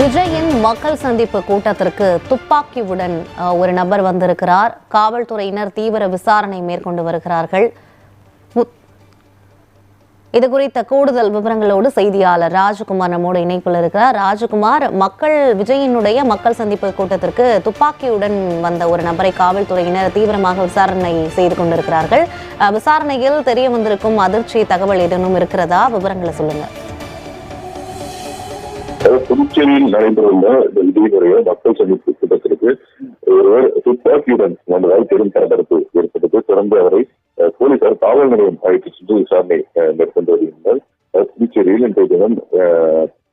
விஜயின் மக்கள் சந்திப்பு கூட்டத்திற்கு துப்பாக்கியுடன் ஒரு நபர் வந்திருக்கிறார். காவல்துறையினர் தீவிர விசாரணை மேற்கொண்டு வருகிறார்கள். மு- இது குறித்த கூடுதல் விவரங்களோடு செய்தியாளர் ராஜகுமார் நம்மோடு இணைப்பில் இருக்கிறார். ராஜகுமார் மக்கள் விஜயினுடைய மக்கள் சந்திப்பு கூட்டத்திற்கு துப்பாக்கியுடன் வந்த ஒரு நபரை காவல்துறையினர் தீவிரமாக விசாரணை செய்து கொண்டிருக்கிறார்கள். விசாரணையில் தெரிய வந்திருக்கும் அதிர்ச்சி தகவல் ஏதேனும் இருக்கிறதா? விவரங்களை சொல்லுங்கள். புதுச்சேரியில் நடைபெறவுள்ள இந்த மக்கள் சந்திப்பு கூட்டத்திற்கு ஒருவர் துப்பாக்கியுடன் வந்ததால் பெரும் பரபரப்பு ஏற்பட்டது. தொடர்ந்து அவரை போலீசார் காவல் நிலையம் அழைத்து சென்று விசாரணை மேற்கொண்டு வருகின்றனர். புதுச்சேரியில் இன்றைய தினம்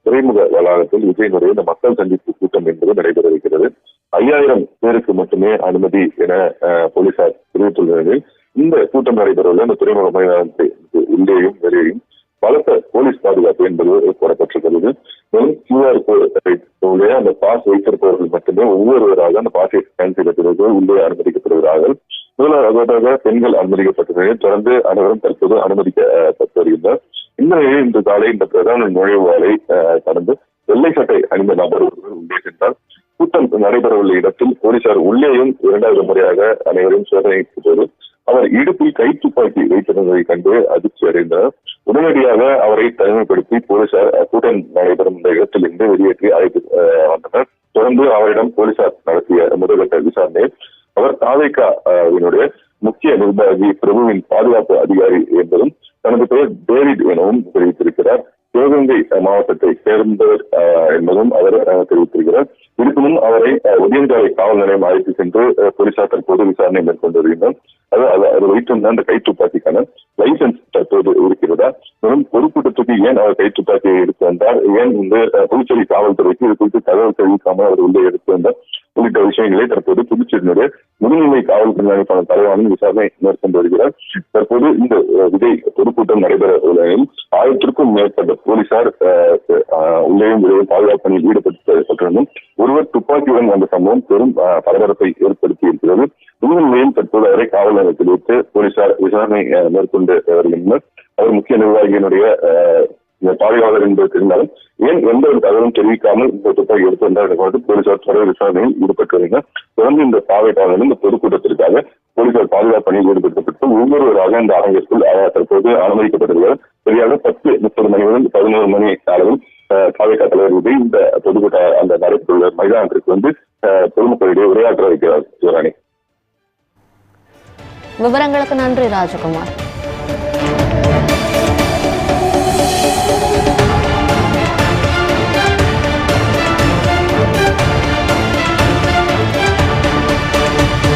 துறைமுக வளாகத்தில் விஜயனுடைய இந்த மக்கள் சந்திப்பு கூட்டம் என்பது நடைபெற இருக்கிறது. ஐயாயிரம் பேருக்கு மட்டுமே அனுமதி என அஹ், போலீசார் தெரிவித்துள்ள நிலையில் இந்த கூட்டம் நடைபெறவுள்ள இந்த துறைமுக மைதானத்தை உள்ளேயும் வெளியேயும் பலத்த போலீஸ் பாதுகாப்பு என்பது போடப்பட்டிருக்கிறது. மேலும் கியூஆர் அந்த பாஸ் வைத்திருப்பவர்கள் மட்டுமே ஒவ்வொருவராக அந்த பாஸை ஸ்கேன் செய்த உள்ளே அனுமதிக்கப்படுகிறார்கள். முதலாவதாக பெண்கள் அனுமதிக்கப்பட்டனர் தொடர்ந்து அனைவரும் தற்போது அனுமதிக்கப்பட்டு வருகின்றனர் இந்த நிலையில் இன்று காலை இந்த பிரதான நுழைவாலை கடந்து வெள்ளை சட்டை அணிந்த நபர் ஒருவர் உள்ளே சென்றார். கூட்டம் நடைபெறவுள்ள இடத்தில் போலீசார் உள்ளேயும் இரண்டாவது முறையாக அனைவரும் சோதனைக்கு போது அவர் இடுப்பில் கை துப்பாக்கி வைத்திருந்ததை கண்டு அதிர்ச்சி அடைந்தனர். உடனடியாக அவரை தனிமைப்படுத்தி போலீசார் கூட்டம் நடைபெறும் இந்த இடத்திலிருந்து வெளியேற்றி அழைத்து வந்தனர். தொடர்ந்து அவரிடம் போலீசார் நடத்திய முதல்கட்ட விசாரணை அவர் தாவேகா முக்கிய நிர்வாகி பிரபுவின் பாதுகாப்பு அதிகாரி என்பதும் தனது பெயர் டேவிட் எனவும் தெரிவித்திருக்கிறார். சிவகங்கை மாவட்டத்தை சேர்ந்தவர் என்பதும் அவர் தெரிவித்திருக்கிறார். இருப்பினும் அவரை அஹ், காவல் நிலையம் அழைத்து சென்று போலீசார் தற்போது விசாரணை மேற்கொண்டு வருகின்றனர். அது அது- வைத்திருந்த அந்த கை துப்பாக்கிக்கான லைசன்ஸ் தற்போது இருக்கிறதா? மேலும் பொதுக்கூட்டத்துக்கு ஏன் அவர் கை துப்பாக்கியை எடுத்து வந்தார்? ஏன் இந்த புதுச்சேரி காவல்துறைக்கு இது குறித்து தகவல் தெரிவிக்காமல் அவர் உள்ளே எடுத்து வந்தார்? உள்ளிட்ட விஷயங்களை தற்போது புதுச்சேரியினுடைய முதுநிலை காவல் கண்காணிப்பாளர் தலைவாணி விசாரணை மேற்கொண்டு வருகிறார். தற்போது இந்த விதை விஜய் பொதுக்கூட்டம் நடைபெற உள்ள நிலையில் ஆயிரத்திற்கும் மேற்பட்ட போலீசார் அஹ், உள்ளேயும் வெளியும் பாதுகாப்பு பணியில் ஈடுபடுத்தப்பட்டிருந்தும் ஒருவர் துப்பாக்கியுடன் வந்த சம்பவம் பெரும் பரபரப்பை ஏற்படுத்தி இருக்கிறது இந்த நிலையில் தற்போது அவரை காவல் நிலையத்தில் வைத்து போலீசார் விசாரணை மேற்கொண்டு வருகின்றனர். அவர் முக்கிய நிர்வாகியினுடைய அஹ், இந்த பாதுகாவலர் என்பது தெரிந்தாலும் ஏன் எந்த ஒரு தகவலும் தெரிவிக்காமல் இந்த துப்பாக்கி எடுத்து வந்தார் என்று போலீசார் தொடர் விசாரணையில் ஈடுபட்டு வருகின்றனர் தொடர்ந்து இந்த பாவேட்டாளர் இந்த பொதுக்கூட்டத்திற்காக போலீசார் பாதுகாப்பு பணியில் ஈடுபடுத்தப்பட்டு ஒவ்வொருவராக இந்த அரங்கிற்குள் தற்போது அனுமதிக்கப்பட்டிருக்கிறார். சரியாக பத்து முப்பது மணி முதல் பதினோரு மணி அளவில் காவிகா தலைவர் விஜய் இந்த பொதுக்கூட்ட அந்த நடைபெற்றுள்ள மைதானத்திற்கு வந்து பொதுமக்களிடையே உரையாற்ற வைக்கிறார் சிவராணி. விவரங்களுக்கு நன்றி ராஜகுமார்.